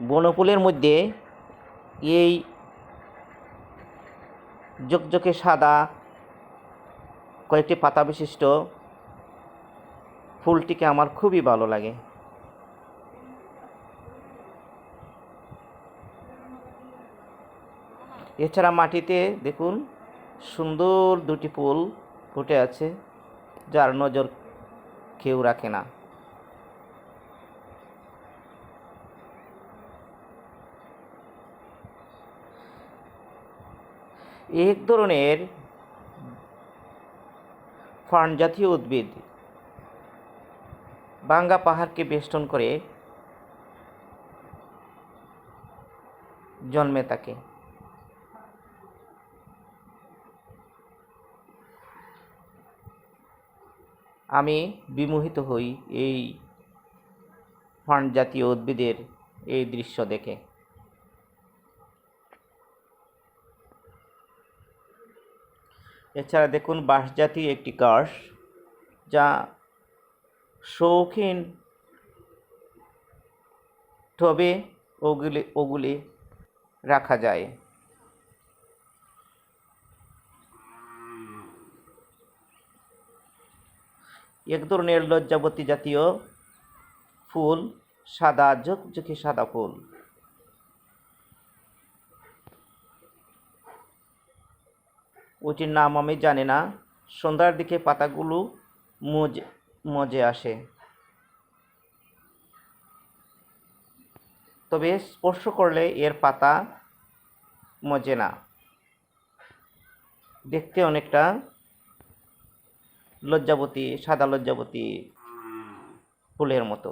বনফুলের মধ্যে এই জকজকে সাদা কয়েকটি পাতা বিশিষ্ট ফুলটিকে আমার খুবই ভালো লাগে। এছাড়া মাটিতে দেখুন সুন্দর দুটি ফুল ফুটে আছে, যার নজর কেউ রাখে না। এক ধরনের ফার্ন জাতীয় উদ্ভিদ। বাঙ্গা পাহাড়কে বেষ্টন করে জন্মে থাকে আমি বিমোহিত হই এই ফার্ন জাতীয় উদ্ভিদের এই দৃশ্য দেখে। এছাড়া দেখুন বাঁশজাতি একটি গাছ যা শৌখিন টবে ওগুলি ওগুলি রাখা যায়। এক ধরনের লজ্জাবতী জাতীয় ফুল, সাদা, ঝকঝকে সাদা ফুল। ওটির নাম আমি জানি না। সন্ধ্যার দিকে পাতাগুলো মজে মজে আসে। তবে স্পর্শ করলে এর পাতা মজে না। দেখতে অনেকটা লজ্জাবতী, সাদা লজ্জাবতী ফুলের মতো।